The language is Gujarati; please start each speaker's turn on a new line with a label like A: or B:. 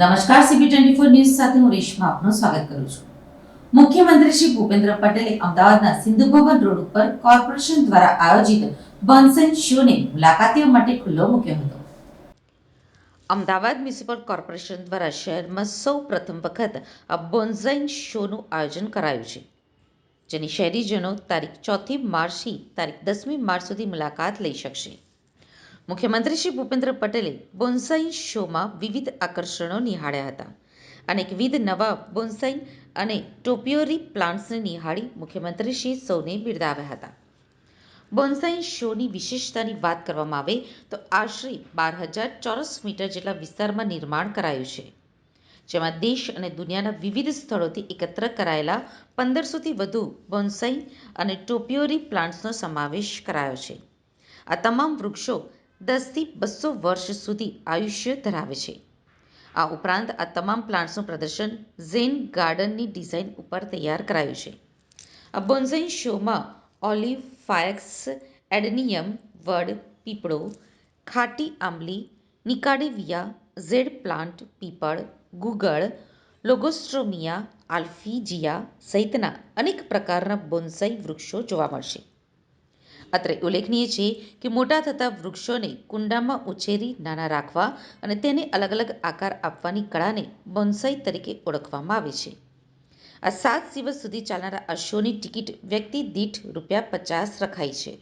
A: નમસ્કાર સીબી ટ્વેન્ટી ફોર ન્યૂઝ સાથે હું રેશમા આપનું સ્વાગત કરું છું. મુખ્યમંત્રી શ્રી ભૂપેન્દ્ર પટેલે અમદાવાદના સિંધુ ભવન રોડ ઉપર કોર્પોરેશન દ્વારા આયોજિત બનસન શોને મુલાકાતીઓ માટે ખુલ્લો મૂક્યો હતો. અમદાવાદ મ્યુનિસિપલ કોર્પોરેશન દ્વારા શહેરમાં સૌ પ્રથમ વખત આ બોન્ઝાઇન શોનું આયોજન કરાયું છે, જેની શહેરીજનો તારીખ ચોથી માર્ચથી તારીખ દસમી માર્ચ સુધી મુલાકાત લઈ શકશે. મુખ્યમંત્રી શ્રી ભૂપેન્દ્ર પટેલે બોન્સાઈ શોમાં વિવિધ આકર્ષણો નિહાળ્યા હતા અનેકવિધ નવા બોન્સાઈ અને ટોપિયોરી પ્લાન્ટ્સને નિહાળી મુખ્યમંત્રી શ્રી સૌને બિરદાવ્યા હતા. બોન્સાઈ શોની વિશેષતાની વાત કરવામાં આવે તો આશરે બાર હજાર ચોરસ મીટર જેટલા વિસ્તારમાં નિર્માણ કરાયું છે, જેમાં દેશ અને દુનિયાના વિવિધ સ્થળોથી એકત્ર કરાયેલા પંદરસોથી વધુ બોન્સાઈ અને ટોપિયોરી પ્લાન્ટ્સનો સમાવેશ કરાયો છે. આ તમામ વૃક્ષો દસથી બસો વર્ષ સુધી આયુષ્ય ધરાવે છે. આ ઉપરાંત આ તમામ પ્લાન્ટ્સનું પ્રદર્શન ઝેન ગાર્ડનની ડિઝાઇન ઉપર તૈયાર કરાયું છે. આ બોન્સાઈ શોમાં ઓલિવ, ફાયક્સ, એડનિયમ, વડ, પીપળો, ખાટી આંબલી, નિકાડેવિયા, ઝેડ પ્લાન્ટ, પીપળ, ગુગળ, લોગોસ્ટ્રોમિયા, આલ્ફીજિયા સહિતના અનેક પ્રકારના બોન્સાઈ વૃક્ષો જોવા મળશે. અત્રે ઉલ્લેખનીય છે કે મોટા થતા વૃક્ષોને કુંડામાં ઉછેરી નાના રાખવા અને તેને અલગ અલગ આકાર આપવાની કળાને બોન્સાઈ તરીકે ઓળખવામાં આવે છે. આ સાત દિવસ સુધી ચાલનારા આ ટિકિટ વ્યક્તિ દીઠ રૂપિયા પચાસ રખાય છે.